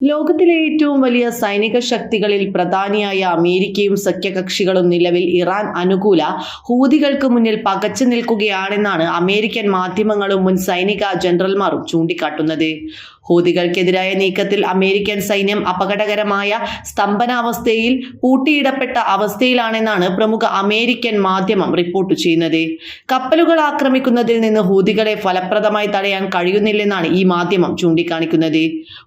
ലോകത്തിലെ ഏറ്റവും വലിയ സൈനിക ശക്തികളിൽ പ്രധാനിയായ അമേരിക്കയും സഖ്യകക്ഷികളും നിലവിൽ ഇറാൻ അനുകൂല ഹൂതികൾക്ക് മുന്നിൽ പകച്ചു നിൽക്കുകയാണെന്നാണ് അമേരിക്കൻ മാധ്യമങ്ങളും മുൻ സൈനിക ജനറൽമാരും ചൂണ്ടിക്കാട്ടുന്നത്. ഹൂതികൾക്കെതിരായ നീക്കത്തിൽ അമേരിക്കൻ സൈന്യം അപകടകരമായ സ്തംഭനാവസ്ഥയിൽ പൂട്ടിയിടപ്പെട്ട അവസ്ഥയിലാണെന്നാണ് പ്രമുഖ അമേരിക്കൻ മാധ്യമം റിപ്പോർട്ട് ചെയ്യുന്നത്. കപ്പലുകൾ ആക്രമിക്കുന്നതിൽ നിന്ന് ഹൂതികളെ ഫലപ്രദമായി തടയാൻ കഴിയുന്നില്ലെന്നാണ് ഈ മാധ്യമം ചൂണ്ടിക്കാണിക്കുന്നത്.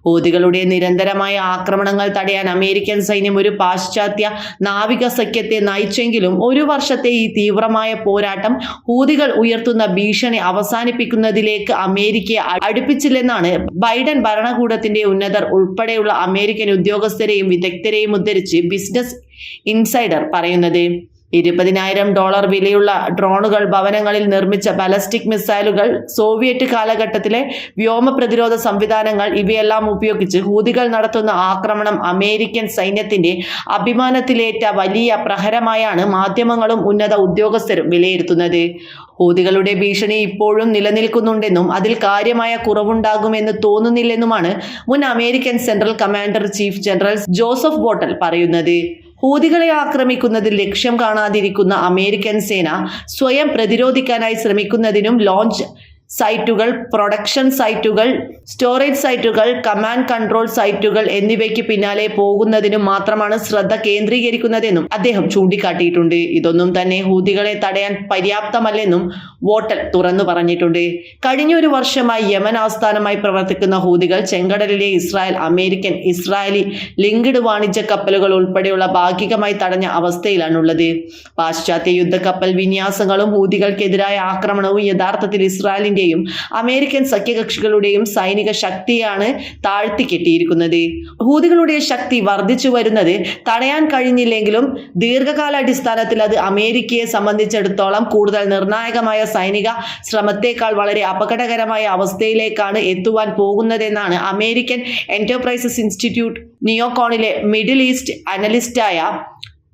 ഹൂതികളുടെ നിരന്തരമായ ആക്രമണങ്ങൾ തടയാൻ അമേരിക്കൻ സൈന്യം ഒരു പാശ്ചാത്യ നാവിക സഖ്യത്തെ നയിച്ചെങ്കിലും ഒരു വർഷത്തെ ഈ തീവ്രമായ പോരാട്ടം ഹൂതികൾ ഉയർത്തുന്ന ഭീഷണി അവസാനിപ്പിക്കുന്നതിലേക്ക് അമേരിക്കയെ അടുപ്പിച്ചില്ലെന്നാണ് ബൈഡൻ ഭരണകൂടത്തിന്റെ ഉന്നതർ ഉൾപ്പെടെയുള്ള അമേരിക്കൻ ഉദ്യോഗസ്ഥരെയും വിദഗ്ധരെയും ഉദ്ധരിച്ച് ബിസിനസ് ഇൻസൈഡർ പറയുന്നത്. ഇരുപതിനായിരം ഡോളർ വിലയുള്ള ഡ്രോണുകൾ ഭവനങ്ങളിൽ നിർമ്മിച്ച ബലസ്റ്റിക് മിസൈലുകൾ സോവിയറ്റ് കാലഘട്ടത്തിലെ വ്യോമ പ്രതിരോധ സംവിധാനങ്ങൾ ഇവയെല്ലാം ഉപയോഗിച്ച് ഹൂതികൾ നടത്തുന്ന ആക്രമണം അമേരിക്കൻ സൈന്യത്തിന്റെ അഭിമാനത്തിലേറ്റ വലിയ പ്രഹരമായാണ് മാധ്യമങ്ങളും ഉന്നത ഉദ്യോഗസ്ഥരും വിലയിരുത്തുന്നത്. ഹൂതികളുടെ ഭീഷണി ഇപ്പോഴും നിലനിൽക്കുന്നുണ്ടെന്നും അതിൽ കാര്യമായ കുറവുണ്ടാകുമെന്ന് തോന്നുന്നില്ലെന്നുമാണ് മുൻ American central commander chief general Joseph Votel പറയുന്നത്. ഹൂതികളെ ആക്രമിക്കുന്നതിൽ ലക്ഷ്യം കാണാതിരിക്കുന്ന അമേരിക്കൻ സേന സ്വയം പ്രതിരോധിക്കാനായി ശ്രമിക്കുന്നതിനും ലോഞ്ച് സൈറ്റുകൾ പ്രൊഡക്ഷൻ സൈറ്റുകൾ സ്റ്റോറേജ് സൈറ്റുകൾ കമാൻഡ് കൺട്രോൾ സൈറ്റുകൾ എന്നിവയ്ക്ക് പിന്നാലെ പോകുന്നതിനും മാത്രമാണ് ശ്രദ്ധ കേന്ദ്രീകരിക്കുന്നതെന്നും അദ്ദേഹം ചൂണ്ടിക്കാട്ടിയിട്ടുണ്ട്. ഇതൊന്നും തന്നെ ഹൂതികളെ തടയാൻ പര്യാപ്തമല്ലെന്നും വോട്ടൽ തുറന്നു പറഞ്ഞിട്ടുണ്ട്. കഴിഞ്ഞ ഒരു വർഷമായി യമൻ ആസ്ഥാനമായി പ്രവർത്തിക്കുന്ന ഹൂതികൾ ചെങ്കടലിലെ ഇസ്രായേൽ അമേരിക്കൻ ഇസ്രായേലി ലിങ്ക്ഡ് വാണിജ്യ കപ്പലുകൾ ഉൾപ്പെടെയുള്ള ഭാഗികമായി തടഞ്ഞ അവസ്ഥയിലാണുള്ളത്. പാശ്ചാത്യ യുദ്ധക്കപ്പൽ വിന്യാസങ്ങളും ഹൂതികൾക്കെതിരായ ആക്രമണവും യഥാർത്ഥത്തിൽ ഇസ്രായേലിന്റെയും അമേരിക്കൻ സഖ്യകക്ഷികളുടെയും ശക്തിയാണ് താഴ്ത്തി കെട്ടിയിരിക്കുന്നത്. ഹൂതികളുടെ ശക്തി വർദ്ധിച്ചു വരുന്നത് തടയാൻ കഴിഞ്ഞില്ലെങ്കിലും ദീർഘകാലാടിസ്ഥാനത്തിൽ അത് അമേരിക്കയെ സംബന്ധിച്ചിടത്തോളം കൂടുതൽ നിർണായകമായ സൈനിക ശ്രമത്തേക്കാൾ വളരെ അപകടകരമായ അവസ്ഥയിലേക്കാണ് എത്തുവാൻ പോകുന്നതെന്നാണ് അമേരിക്കൻ എന്റർപ്രൈസസ് ഇൻസ്റ്റിറ്റ്യൂട്ട് നിയോകോണിലെ മിഡിൽ ഈസ്റ്റ് അനലിസ്റ്റായ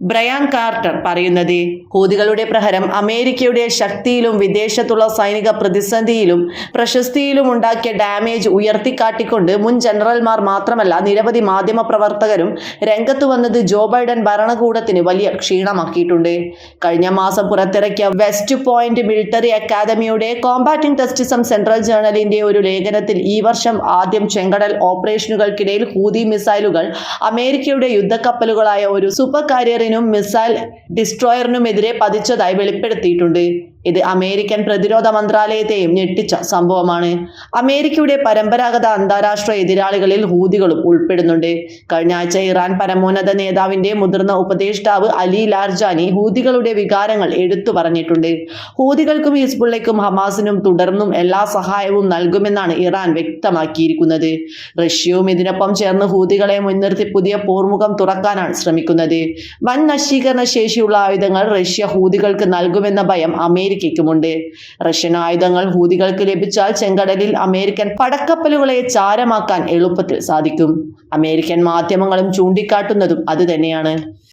ബ്രയാൻ കാർട്ടർ പറയുന്നത് ഹൂതികളുടെ പ്രഹരം അമേരിക്കയുടെ ശക്തിയിലും വിദേശത്തുള്ള സൈനിക പ്രതിസന്ധിയിലും പ്രശസ്തിയിലും ഉണ്ടാക്കിയ ഡാമേജ് ഉയർത്തിക്കാട്ടിക്കൊണ്ട് മുൻ ജനറൽമാർ മാത്രമല്ല നിരവധി മാധ്യമ പ്രവർത്തകരും രംഗത്ത് വന്നത് ജോ ബൈഡൻ ഭരണകൂടത്തിന് വലിയ ക്ഷീണമാക്കിയിട്ടുണ്ട്. കഴിഞ്ഞ മാസം പുറത്തിറക്കിയ വെസ്റ്റ് പോയിന്റ് മിലിറ്ററി അക്കാദമിയുടെ കോമ്പാറ്റിംഗ് ടെസ്റ്റിസം സെൻട്രൽ ജേണലിന്റെ ഒരു ലേഖനത്തിൽ ഈ വർഷം ആദ്യം ചെങ്കടൽ ഓപ്പറേഷനുകൾക്കിടയിൽ ഹൂതി മിസൈലുകൾ അമേരിക്കയുടെ യുദ്ധക്കപ്പലുകളായ ഒരു സൂപ്പർ കാരിയറിനും മിസൈൽ ഡിസ്ട്രോയറിനുമെതിരെ പതിച്ചതായി വെളിപ്പെടുത്തിയിട്ടുണ്ട്. ഇത് അമേരിക്കൻ പ്രതിരോധ മന്ത്രാലയത്തെയും ഞെട്ടിച്ച സംഭവമാണ്. അമേരിക്കയുടെ പരമ്പരാഗത അന്താരാഷ്ട്ര എതിരാളികളിൽ ഹൂതികളും ഉൾപ്പെടുന്നുണ്ട്. കഴിഞ്ഞ ആഴ്ച ഇറാൻ പരമോന്നത നേതാവിന്റെ മുതിർന്ന ഉപദേഷ്ടാവ് അലി ലാർജാനി ഹൂതികളുടെ വികാരങ്ങൾ എടുത്തു പറഞ്ഞിട്ടുണ്ട്. ഹൂതികൾക്കും ഹിസ്ബുള്ളയ്ക്കും ഹമാസിനും തുടർന്നും എല്ലാ സഹായവും നൽകുമെന്നാണ് ഇറാൻ വ്യക്തമാക്കിയിരിക്കുന്നത്. റഷ്യയും ഇതിനൊപ്പം ചേർന്ന് ഹൂതികളെ മുൻനിർത്തി പുതിയ പോർമുഖം തുറക്കാനാണ് ശ്രമിക്കുന്നത്. വൻ നശീകരണ ശേഷിയുള്ള ആയുധങ്ങൾ റഷ്യ ഹൂതികൾക്ക് നൽകുമെന്ന ഭയം അമേരിക്കയ്ക്കുമുണ്ട്. റഷ്യൻ ആയുധങ്ങൾ ഹൂതികൾക്ക് ലഭിച്ചാൽ ചെങ്കടലിൽ അമേരിക്കൻ പടക്കപ്പലുകളെ ചാരമാക്കാൻ എളുപ്പത്തിൽ സാധിക്കും. അമേരിക്കൻ മാധ്യമങ്ങളും ചൂണ്ടിക്കാട്ടുന്നതും അതുതന്നെയാണ്